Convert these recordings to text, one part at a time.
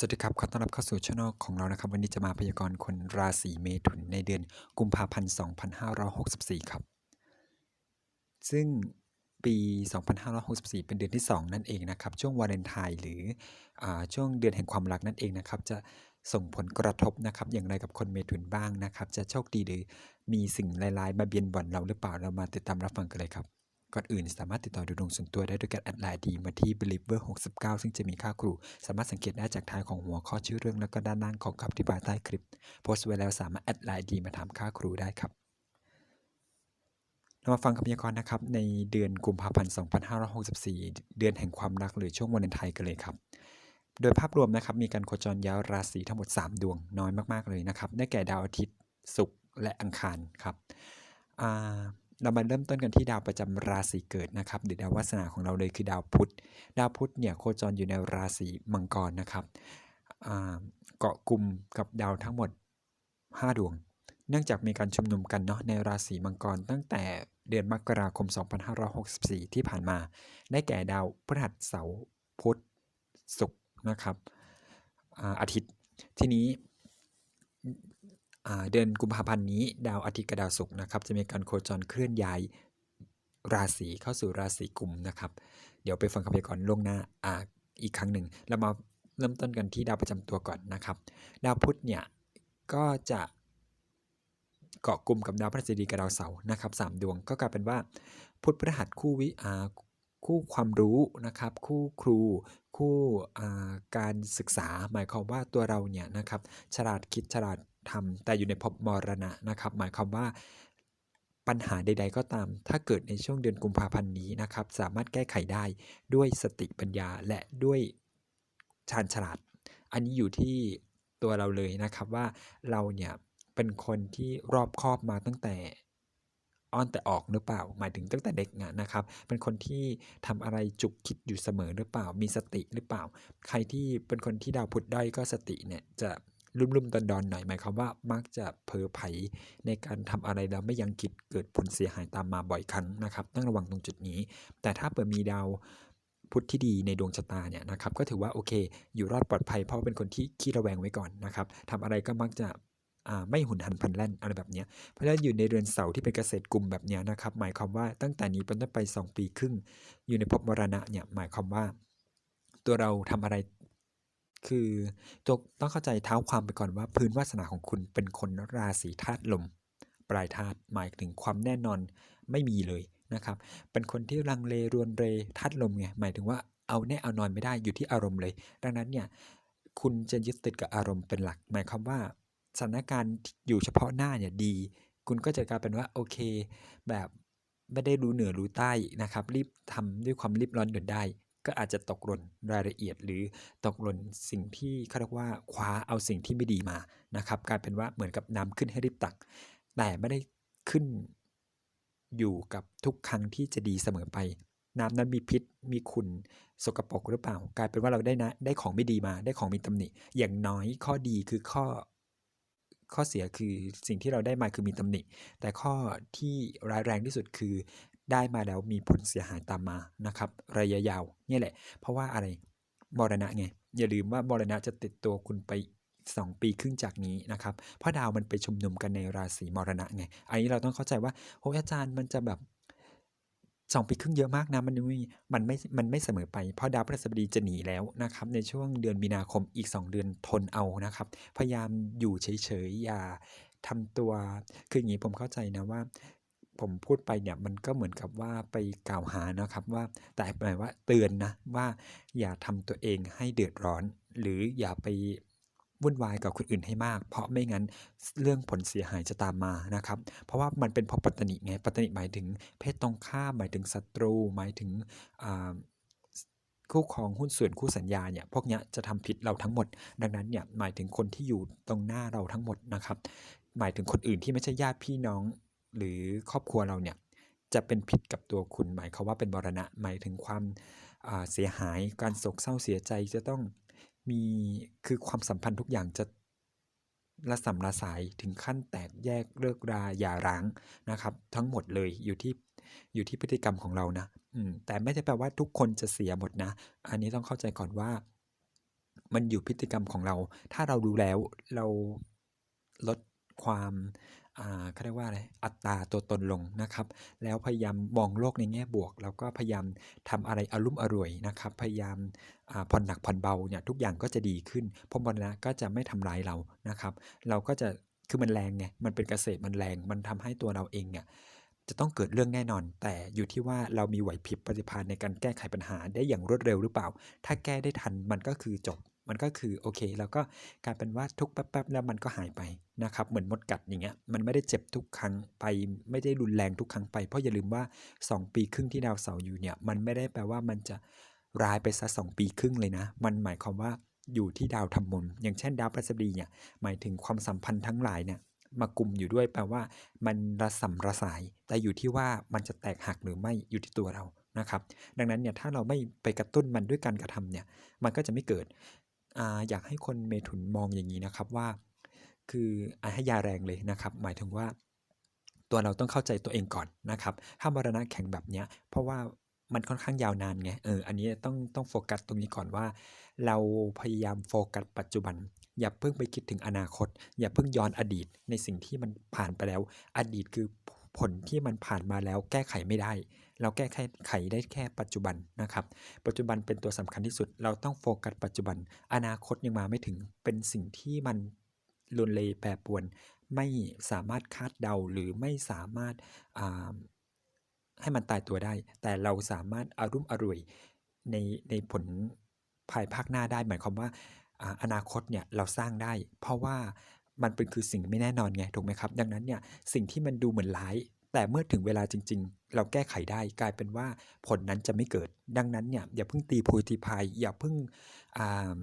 สวัสดีครับ ขอต้อนรับเข้าสู่ช่องของเรานะครับ วันนี้จะมาพยากรณ์คนราศีเมถุนในเดือนกุมภาพันธ์ 2564 ครับ ซึ่งปี 2564 เป็นเดือนที่ 2 นั่นเองนะครับ ช่วงวาเลนไทน์หรืออช่วงเดือนแห่งความรักนั่นเองนะครับ จะส่งผลกระทบนะครับ อย่างไรกับคนเมถุนบ้างนะครับ จะโชคดีหรือมีสิ่งร้ายๆ มาเบียนบ่อนเราหรือเปล่า เรามาติดตามรับฟังกันเลยครับ ก่อนอื่นสามารถติดต่อดูดวงส่วนตัวได้ด้วยการแอดไลน์ดีมาที่ believer 69 ซึ่งจะมีค่าครู สามารถสังเกตได้จากท้ายของหัวข้อชื่อเรื่องแล้วก็ด้านล่างของคำอธิบายใต้คลิป โพสต์ไว้แล้วสามารถแอดไลน์ดีมาถามค่าครูได้ครับเรามาฟังคำพยากรณ์นะครับในเดือนกุมภาพันธ์ 2564 เดือนแห่งความรักหรือช่วงวันเลนไทน์กันเลยครับ โดยภาพรวมนะครับมีการโคจรย้ายราศีทั้งหมด 3 ดวงน้อยมากๆเลยนะครับ ได้แก่ดาวอาทิตย์ศุกร์และอังคารครับอ่า เรามาเริ่มต้นกันที่ดาวประจำราศีเกิดนะครับหรือดาววาสนาของเราเลยคือดาวพุธ ดาวพุธเนี่ยโคจรอยู่ในราศีมังกรนะครับเกาะกลุ่มกับดาวทั้งหมด 5 ดวง เนื่องจากมีการชุมนุมกันเนาะในราศีมังกรตั้งแต่เดือนมกราคม 2564 ที่ผ่านมา ได้แก่ดาวพฤหัสเสาร์พุธศุกร์นะครับอาทิตย์ ทีนี้ เดือนกุมภาพันธ์นี้ ดาวอาทิตย์กับดาวศุกร์นะครับ จะมีการโคจรเคลื่อนย้ายราศีเข้าสู่ราศีกุมนะครับ เดี๋ยวไปฟังคำพยากรณ์ล่วงหน้าอ่าอีกครั้งหนึ่งเรามาเริ่มต้นกันที่ดาวประจำตัวก่อนนะครับ ดาวพุธเนี่ยก็จะเกาะกลุ่มกับดาวพฤหัสบดีกับดาวเสาร์นะครับสามดวงก็กลายเป็นว่าพุธพฤหัสคู่วิอา คู่ความรู้นะครับ คู่ครู คู่การศึกษา หมายความว่าตัวเราเนี่ยนะครับฉลาดคิดฉลาดทำแต่อยู่ในภพมรณะนะครับ หมายความว่าปัญหาใด ๆ ก็ตาม ถ้าเกิดในช่วงเดือนกุมภาพันธ์นี้นะครับ สามารถแก้ไขได้ด้วยสติปัญญาและด้วยชาญฉลาด อันนี้อยู่ที่ตัวเราเลยนะครับว่าเราเนี่ยเป็นคนที่รอบคอบมาตั้งแต่ อ้อนแต่ออกหรือเปล่า หมายถึงตั้งแต่เด็กนะครับ เป็นคนที่ทำอะไรจุกคิดอยู่เสมอหรือเปล่า มีสติหรือเปล่า ใครที่เป็นคนที่ดาวพุธด้อยก็สติเนี่ยจะลุ่มๆดอนๆหน่อยหมายความว่ามักจะเผลอไผในการทำอะไรแล้วไม่ยังคิดเกิดผลเสียหายตามมาบ่อยครั้งนะครับ ต้องระวังตรงจุดนี้ แต่ถ้าเปิดมีดาวพุธที่ดีในดวงชะตาเนี่ยนะครับก็ถือว่าโอเค อยู่รอดปลอดภัยเพราะเป็นคนที่ขี้ระแวงไว้ก่อนนะครับทำอะไรก็มักจะ ไม่หุนหันพลันแล่นอะไรแบบนี้เพราะฉะนั้นอยู่ในเรือนเสาร์ที่เป็นเกษตรกลุ่มแบบนี้นะครับหมายความว่าตั้งแต่นี้เป็นต้นไป 2 ปีครึ่ง อยู่ในภพมรณะเนี่ยหมายความว่า ตัวเราทำอะไรคือตัวต้องเข้าใจเท้าความไปก่อนว่า พื้นวาสนาของคุณเป็นคนราศีธาตุลม ปลายธาตุหมายถึงความแน่นอนไม่มีเลยนะครับ เป็นคนที่ลังเลรวนเรธาตุลมไงหมายถึงว่าเอาแน่เอานอนไม่ได้อยู่ที่อารมณ์เลย ดังนั้นเนี่ยคุณจะยึดติดกับอารมณ์เป็นหลัก หมายความว่า สถานการณ์อยู่เฉพาะหน้าเนี่ยดี คุณก็จะกลายเป็นว่าโอเค แบบไม่ได้รู้เหนือรู้ใต้นะครับ รีบทำด้วยความรีบร้อนด่วนได้ ก็อาจจะตกหล่นรายละเอียด หรือตกหล่นสิ่งที่เขาเรียกว่าคว้าเอาสิ่งที่ไม่ดีมานะครับกลายเป็นว่าเหมือนกับน้ำขึ้นให้รีบตัก แต่ไม่ได้ขึ้นอยู่กับทุกครั้งที่จะดีเสมอไปน้ำนั้นมีพิษ มีขุ่นสกปรกหรือเปล่า กลายเป็นว่าเราได้นะ ได้ของไม่ดีมา ได้ของมีตำหนิ อย่างน้อยข้อดีคือข้อ ข้อเสียคือสิ่งที่เราได้มาคือมีตำหนิ แต่ข้อที่ร้ายแรงที่สุดคือ ได้มาแล้วมีผลเสียหายตามมานะครับ ระยะยาวนี่แหละ เพราะว่าอะไรมรณะไง อย่าลืมว่ามรณะจะติดตัวคุณไป 2 ปีครึ่งจากนี้นะครับ เพราะดาวมันไปชุมนุมกันในราศีมรณะไง อันนี้เราต้องเข้าใจว่าโออาจารย์มันจะแบบ 2ปีครึ่งเยอะมากนะมันไม่มันไม่มันไม่เสมอไปเพราะดาวพฤหัสบดีจะหนีแล้วนะครับ ในช่วงเดือนมีนาคมอีก 2 เดือนทนเอานะครับ พยายามอยู่เฉยๆอย่าทำตัวคืออย่างนี้ผมเข้าใจนะว่า ผมพูดไปเนี่ยมันก็เหมือนกับว่าไปกล่าวหานะครับว่าแต่หมายว่าเตือนนะว่าอย่าทำตัวเองให้เดือดร้อน หรืออย่าไป วุ่นวายกับคนอื่นให้มาก เพราะไม่งั้นเรื่องผลเสียหายจะตามมานะครับ เพราะว่ามันเป็นเพราะปัตตนิไงปัตตนิหมายถึงเพศตรงข้ามหมายถึงศัตรู หมายถึงคู่ครองหุ้นส่วนคู่สัญญาเนี่ยพวกเนี้ยจะทำผิดเราทั้งหมด ดังนั้นเนี่ยหมายถึงคนที่อยู่ตรงหน้าเราทั้งหมดนะครับ หมายถึงคนอื่นที่ไม่ใช่ญาติพี่น้องหรือครอบครัวเราเนี่ยจะเป็นผิดกับตัวคุณหมายควาว่าเป็นมรณะหมายถึงความเสียหายการโศกเศร้าเสียใจจะต้อง มีคือความสัมพันธ์ทุกอย่างจะระส่ำระสายถึงขั้นแตกแยกเลิกราหย่าร้างนะครับ ทั้งหมดเลยอยู่ที่อยู่ที่พฤติกรรมของเรานะอืมแต่ไม่ได้แปลว่าทุกคนจะเสียหมดนะ อันนี้ต้องเข้าใจก่อนว่า มันอยู่พฤติกรรมของเรา ถ้าเรารู้แล้วเราลดความ เขาเรียกว่าอะไรอัตราตัวตนลงนะครับ แล้วพยายามมองโลกในแง่บวก แล้วก็พยายามทำอะไรอารมุ่มอร่วยนะครับ พยายามอ่าผ่อนหนักผ่อนเบาเนี่ยทุกอย่างก็จะดีขึ้นพรมมรณะก็จะไม่ทำร้ายเรานะครับ เราก็จะคือมันแรงไงมันเป็นเกษตรมันแรง มันทำให้ตัวเราเองเนี่ยจะต้องเกิดเรื่องแน่นอน แต่อยู่ที่ว่าเรามีไหวพริบปฏิภาณในการแก้ไขปัญหาได้อย่างรวดเร็วหรือเปล่า ถ้าแก้ได้ทันมันก็คือจบ มันก็คือโอเค แล้วก็กลายเป็นว่าทุกแป๊บๆแล้วมันก็หายไปนะครับ เหมือนมดกัดอย่างเงี้ย มันไม่ได้เจ็บทุกครั้งไป ไม่ได้รุนแรงทุกครั้งไป เพราะอย่าลืมว่า 2 ปีครึ่งที่ดาวเสาร์อยู่เนี่ย มันไม่ได้แปลว่ามันจะร้ายไปซะสองปีครึ่งเลยนะ มันหมายความว่าอยู่ที่ดาวทำมุมอย่างเช่น ดาวพฤหัสบดีเนี่ย หมายถึงความสัมพันธ์ทั้งหลายเนี่ยมากลุ่มอยู่ด้วยแปลว่า มันระสำระสาย แต่อยู่ที่ว่ามันจะแตกหักหรือไม่อยู่ที่ตัวเรานะครับ ดังนั้นเนี่ยถ้าเราไม่ไปกระตุ้นมันด้วยการกระทำเนี่ย มันก็จะไม่เกิด ออยากให้คนเมถุนมองอย่างนี้นะครับว่า คืออาให้ยาแรงเลยนะครับ หมายถึงว่า ตัวเราต้องเข้าใจตัวเองก่อนนะครับ ถ้ามรณะแข็งแบบเนี้ย เพราะว่ามันค่อนข้างยาวนานไง เออ อันนี้ต้องต้องโฟกัสตรงนี้ก่อนว่า เราพยายามโฟกัสปัจจุบัน อย่าเพิ่งไปคิดถึงอนาคต อย่าเพิ่งย้อนอดีตในสิ่งที่มันผ่านไปแล้ว อดีตคือผลที่มันผ่านมาแล้วแก้ไขไม่ได้ เราแก้ไขได้แค่ปัจจุบันนะครับ ปัจจุบันเป็นตัวสำคัญที่สุด เราต้องโฟกัสปัจจุบัน อนาคตยังมาไม่ถึง เป็นสิ่งที่มันลุนเลแปรปรวน ไม่สามารถคาดเดาหรือไม่สามารถให้มันตายตัวได้ แต่เราสามารถอารุ่มอร่วยในในผลภายภาคหน้าได้หมายความว่าอนาคตเนี่ยเราสร้างได้ เพราะว่ามันเป็นคือสิ่งไม่แน่นอนไงถูกไหมครับ ดังนั้นเนี่ยสิ่งที่มันดูเหมือนร้าย แต่เมื่อถึงเวลาจริง ๆ เราแก้ไขได้กลายเป็นว่าผลนั้นจะไม่เกิด ดังนั้นเนี่ยอย่าเพิ่งตีโพยตีพายอย่าเพิ่งอ่า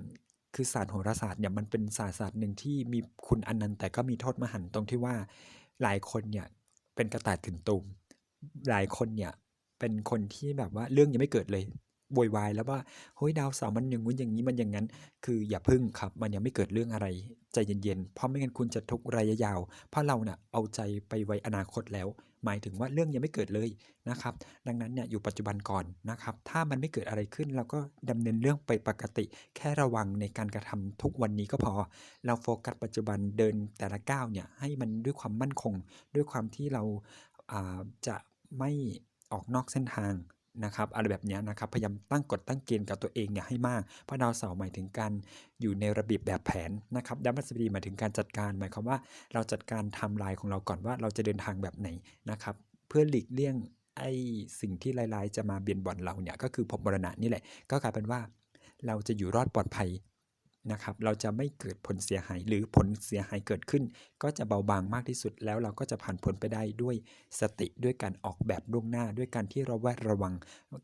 คือศาสตร์โหราศาสตร์เนี่ยมันเป็นศาสตร์ศาสตร์หนึ่งที่มีคุณอันนันต์แต่ก็มีโทษมหันต์ตรงที่ว่าหลายคนเนี่ยเป็นกระต่ายตื่นตูมหลายคนเนี่ยเป็นคนที่แบบว่าเรื่องยังไม่เกิดเลยโวยวายแล้วว่าเฮ้ยดาวเสาร์มันอย่างงู้นอย่างนี้มันอย่างนั้น คืออย่าพึ่งครับ มันยังไม่เกิดเรื่องอะไรใจเย็นๆเพราะไม่งั้นคุณจะทุกข์ระยะยาว เพราะเราเนี่ยเอาใจไปไว้อนาคตแล้ว หมายถึงว่าเรื่องยังไม่เกิดเลยนะครับ ดังนั้นเนี่ยอยู่ปัจจุบันก่อนนะครับ ถ้ามันไม่เกิดอะไรขึ้นเราก็ดำเนินเรื่องไปปกติ แค่ระวังในการกระทำทุกวันนี้ก็พอ เราโฟกัสปัจจุบันเดินแต่ละก้าวเนี่ยให้มันด้วยความมั่นคง ด้วยความที่เราาจะไม่ออกนอกเส้นทาง นะครับอะไรแบบนี้นะครับพยายามตั้งกฎตั้งเกณฑ์กับตัวเองเนี่ยให้มากเพราะดาวเสาร์หมายถึงการอยู่ในระเบียบแบบแผนนะครับดาวพฤหัสบดีหมายถึงการจัดการ หมายความว่าเราจัดการไทม์ไลน์ของเราก่อนว่าเราจะเดินทางแบบไหนนะครับเพื่อหลีกเลี่ยงไอ้สิ่งที่ลายๆ จะมาเบียนบ่อนเราเนี่ยก็คือผมมรณะนี่แหละ ก็กลายเป็นว่าเราจะอยู่รอดปลอดภัย นะครับเราจะไม่เกิดผลเสียหายหรือผลเสียหายเกิดขึ้น ก็จะเบาบางมากที่สุดแล้วเราก็จะผ่านพ้นไปได้ด้วยสติด้วยการออกแบบล่วงหน้า ด้วยการที่เราแวดระวัง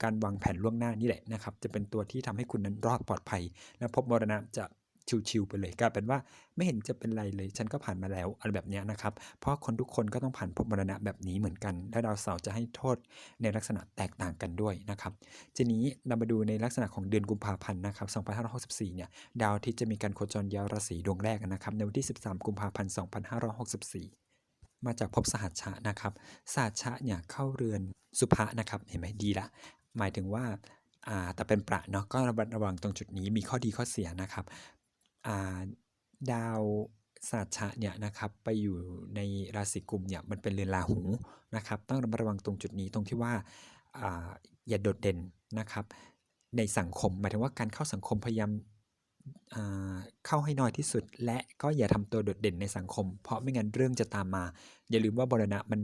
การวางแผนล่วงหน้านี่แหละนะครับ จะเป็นตัวที่ทำให้คุณนั้นรอดปลอดภัย และภพมรณะจะ ชิวๆไปเลยกลายเป็นว่าไม่เห็นจะเป็นไรเลย ฉันก็ผ่านมาแล้วอะไรแบบเนี้ยนะครับ เพราะคนทุกคนก็ต้องผ่านภพมรณะแบบนี้เหมือนกัน และดาวเสาร์จะให้โทษในลักษณะแตกต่างกันด้วยนะครับทีนี้เรามาดูในลักษณะของเดือนกุมภาพันธ์นะครับ2564เนี่ยดาวอาทิตย์จะมีการโคจรย้ายราศีดวงแรกนะครับในวันที่ 13 กุมภาพันธ์2564มาจากภพสหัชชะนะครับสหัชชะเนี่ยเข้าเรือนสุภะนะครับเห็นไหมดีละ หมายถึงว่าอ่าแต่เป็นประเนาะก็ระมัดระวังตรงจุดนี้มีข้อดีข้อเสียนะครับาดาวสหัชชะเนี่ยนะครับไปอยู่ในราศีกุมเนี่ยมันเป็นเรือนราหูนะครับ ต้องระมัดระวังตรงจุดนี้ตรงที่ว่าอาอย่าโดดเด่นนะครับ ในสังคมหมายถึงว่าการเข้าสังคมพยายามเข้าให้น้อยที่สุด และก็อย่าทำตัวโดดเด่นในสังคม เพราะไม่งั้นเรื่องจะตามมา อย่าลืมว่าบรณะมัน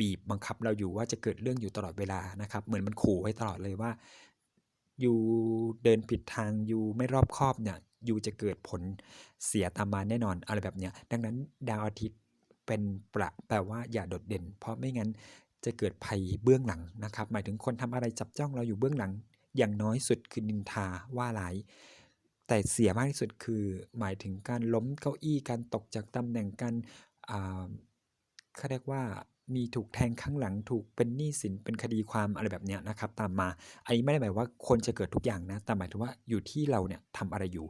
บีบบังคับเราอยู่ว่าจะเกิดเรื่องอยู่ตลอดเวลานะครับ เหมือนมันขู่ไว้ตลอดเลยว่า ยู่เดินผิดทางอยู่ไม่รอบคอบเนี่ยอยู่จะเกิดผลเสียตามมาแน่นอนอะไรแบบเนี้ยดังนั้นดาวอาทิตย์เป็นประแปลว่าอย่าโดดเด่น เพราะไม่งั้นจะเกิดภัยเบื้องหลังนะครับ หมายถึงคนทำอะไรจับจ้องเราอยู่เบื้องหลัง อย่างน้อยสุดคือนินทาว่าร้ายแต่เสียมากที่สุดคือ หมายถึงการล้มเก้าอี้การตกจากตำแหน่งการอ่าเขาเรียกว่า มีถูกแทงข้างหลังถูกเป็นหนี้สินเป็นคดีความอะไรแบบเนี้ยนะครับตามมา อันนี้ไม่ได้หมายว่าคนจะเกิดทุกอย่างนะ แต่หมายถึงว่าอยู่ที่เราเนี่ยทำอะไรอยู่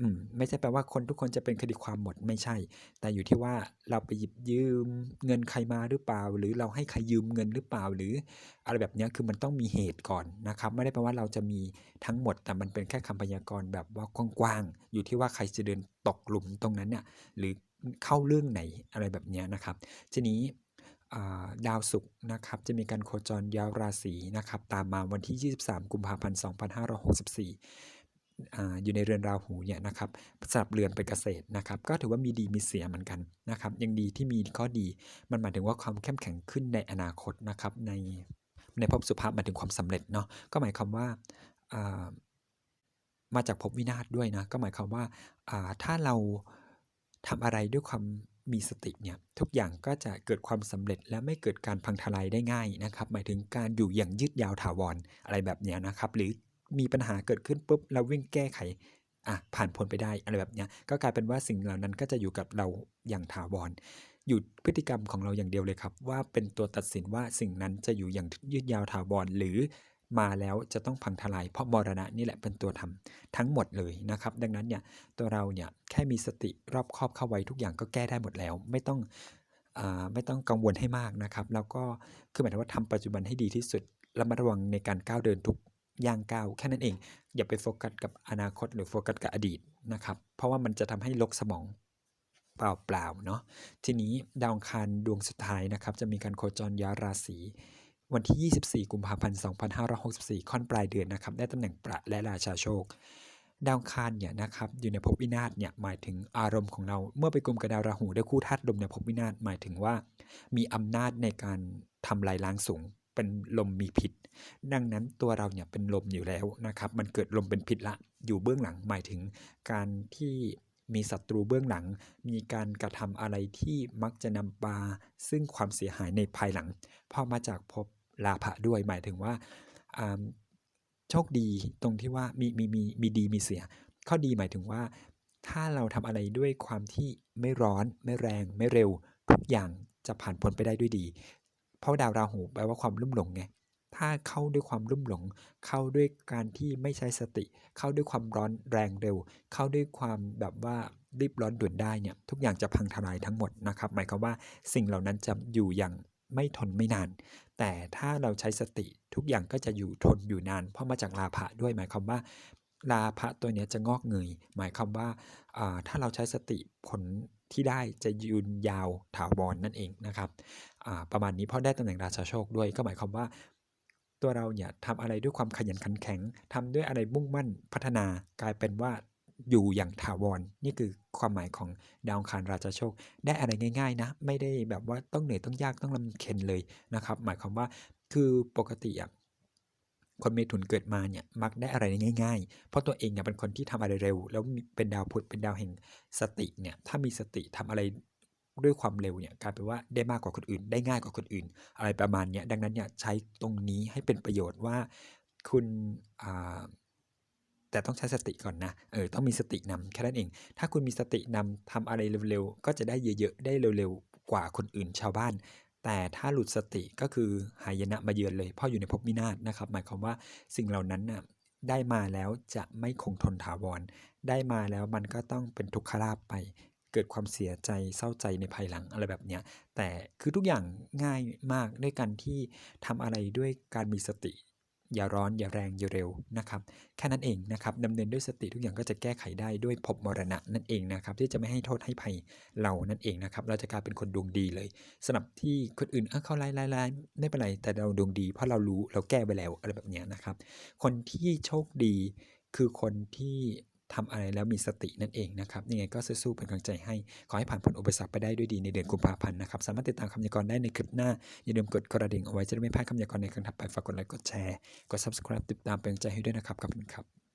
อืมไม่ใช่แปลว่าคนทุกคนจะเป็นคดีความหมดไม่ใช่ แต่อยู่ที่ว่าเราไปหยิบยืมเงินใครมาหรือเปล่า หรือเราให้ใครยืมเงินหรือเปล่า หรืออะไรแบบเนี้ยคือมันต้องมีเหตุก่อนนะครับ ไม่ได้แปลว่าเราจะมีทั้งหมด แต่มันเป็นแค่คำพยากรณ์แบบว่ากว้างๆอยู่ที่ว่าใครจะเดินตกหลุมตรงนั้นเนี่ยหรือเข้าเรื่องไหนอะไรแบบนี้นะครับ ทีนี้ ดาวศุกร์นะครับจะมีการโคจรย้ายราศีนะครับตามมาวันที่ 23 กุมภาพันธ์ 2564ออยู่ในเรือนราหูเนี่ยนะครับสลับเรือนเป็นเกษตรนะครับก็ถือว่ามีดีมีเสียเหมือนกันนะครับยังดีที่มีข้อดีมันหมายถึงว่าความเข้มแข็งขึ้นในอนาคตนะครับในในภพสุภาพหมายถึงความสำเร็จเนาะก็หมายความว่ามาจากภพวินาศด้วยนะก็หมายความว่าอ่าถ้าเราทำอะไรด้วยความ มีสติเนี่ยทุกอย่างก็จะเกิดความสำเร็จและไม่เกิดการพังทลายได้ง่ายนะครับหมายถึงการอยู่อย่างยืดยาวถาวรอะไรแบบเนี้ยนะครับ หรือมีปัญหาเกิดขึ้นปุ๊บเราวิ่งแก้ไขอะผ่านพ้นไปได้อะไรแบบเนี้ยก็กลายเป็นว่าสิ่งเหล่านั้นก็จะอยู่กับเราอย่างถาวรอยู่พฤติกรรมของเราอย่างเดียวเลยครับ ว่าเป็นตัวตัดสินว่าสิ่งนั้นจะอยู่อย่างยืดยาวถาวรหรือ มาแล้วจะต้องพังทลายเพราะมรณะนี่แหละเป็นตัวทำทั้งหมดเลยนะครับ ดังนั้นเนี่ยตัวเราเนี่ยแค่มีสติรอบครอบเข้าไว้ทุกอย่างก็แก้ได้หมดแล้ว ไม่ต้องอไม่ต้องกังวลให้มากนะครับ แล้วก็คือหมายถึงว่าทำปัจจุบันให้ดีที่สุดระมัดระวังในการก้าวเดินทุกย่างก้าวแค่นั้นเอง อย่าไปโฟกัสกับอนาคตหรือโฟกัสกับอดีตนะครับเพราะว่ามันจะทำให้ลกสมองเปล่าๆเนาะทีนี้ดาวอังคารดวงสุดท้ายนะครับ จะมีการโคจรย้ายราศี วันที่ 24 กุมภาพันธ์ 2564 ค่อนปลายเดือนนะครับ ได้ตำแหน่งประและราชาโชค ดาวคารเนี่ยนะครับ อยู่ในภพวินาศเนี่ย หมายถึงอารมณ์ของเรา เมื่อไปกลุ่มกับดาวราหูได้คู่ธาตุลมในภพวินาศ หมายถึงว่า มีอำนาจในการทำลายล้างสูง เป็นลมมีพิษ ดังนั้นตัวเราเนี่ยเป็นลมอยู่แล้วนะครับ มันเกิดลมเป็นพิษละ อยู่เบื้องหลัง หมายถึงการที่มีศัตรูเบื้องหลัง มีการกระทำอะไรที่มักจะนำมาซึ่งความเสียหายในภายหลัง พอมาจากภพ ลาภะด้วยหมายถึงว่าโชคดีตรงที่ว่ามีมีมีมีดีมีเสีย ข้อดีหมายถึงว่า ถ้าเราทำอะไรด้วยความที่ไม่ร้อนไม่แรง ไม่เร็ว ทุกอย่างจะผ่านพ้นไปได้ด้วยดี เพราะดาวราหูแปลว่าความลุ่มหลงไงถ้าเข้าด้วยความลุ่มหลง เข้าด้วยการที่ไม่ใช้สติ เข้าด้วยความร้อนแรงเร็ว เข้าด้วยความแบบว่ารีบร้อนด่วนได้เนี่ยทุกอย่างจะพังทลายทั้งหมดนะครับ หมายความว่าสิ่งเหล่านั้นจะอยู่อย่าง ไม่ทนไม่นาน แต่ถ้าเราใช้สติทุกอย่างก็จะอยู่ทนอยู่นาน เพราะมาจากลาภะด้วยหมายความว่าลาภะตัวนี้จะงอกเงย หมายความว่าถ้าเราใช้สติผลที่ได้จะยืนยาวถาวรนั่นเองนะครับประมาณนี้เพราะได้ตำแหน่งราชาโชคด้วยก็หมายความว่า ตัวเราเนี่ยทำอะไรด้วยความขยันขันแข็งทำด้วยอะไรมุ่งมั่นพัฒนากลายเป็นว่า อยู่อย่างถาวรนี่คือความหมายของดาวคารราชาโชค ได้อะไรง่าย ๆ นะ ไม่ได้แบบว่าต้องเหนื่อยต้องยากต้องลำเค็ญเลยนะครับ หมายความว่าคือปกติอะคนเมถุนเกิดมาเนี่ยมักได้อะไรง่ายๆ เพราะตัวเองเนี่ยเป็นคนที่ทำอะไรเร็ว แล้วเป็นดาวพุธเป็นดาวแห่งสติเนี่ยถ้ามีสติทำอะไรด้วยความเร็วเนี่ยกลายเป็นว่าได้มากกว่าคนอื่น ได้ง่ายกว่าคนอื่น อะไรประมาณเนี้ยดังนั้นเนี่ยใช้ตรงนี้ให้เป็นประโยชน์ว่าคุณอ่า แต่ต้องใช้สติก่อนนะ เออ ต้องมีสตินำแค่นั้นเอง ถ้าคุณมีสตินำทำอะไรเร็วๆ ก็จะได้เยอะๆ ได้เร็วๆ กว่าคนอื่นชาวบ้าน แต่ถ้าหลุดสติก็คือหายนะมาเยือนเลย เพราะอยู่ในภพวินาศนะครับ หมายความว่าสิ่งเหล่านั้นน่ะได้มาแล้วจะไม่คงทนถาวร ได้มาแล้วมันก็ต้องเป็นทุกขลาภไป เกิดความเสียใจเศร้าใจในภายหลังอะไรแบบเนี้ย แต่คือทุกอย่างง่ายมากด้วยการที่ทำอะไรด้วยการมีสติ อย่าร้อนอย่าแรงอย่าเร็วนะครับแค่นั้นเองนะครับดำเนินด้วยสติทุกอย่างก็จะแก้ไขได้ด้วยภพมรณะนั่นเองนะครับ ที่จะไม่ให้โทษให้ภัยเรานั่นเองนะครับ เราจะกลายเป็นคนดวงดีเลยสำหรับที่คนอื่นเออเขาไล่ไล่ไล่ไม่เป็นไรแต่เราดวงดี เพราะเรารู้เราแก้ไปแล้วอะไรแบบนี้นะครับ คนที่โชคดีคือคนที่ ทำอะไรแล้วมีสตินั่นเองนะครับยังไงก็สู้ๆเป็นกำลังใจให้ ขอให้ผ่านพ้นอุปสรรคไปได้ด้วยดีในเดือนกุมภาพันธ์นะครับ สามารถติดตามคำยากรณ์ได้ในคลิปหน้า อย่าลืมกดกระดิ่งเอาไว้จะได้ไม่พลาดคำยากรณ์ในครั้งถัดไป ฝากกดไลค์ กดแชร์ กด subscribe ติดตามเป็นกำลังใจให้ด้วยนะครับ ขอบคุณครับ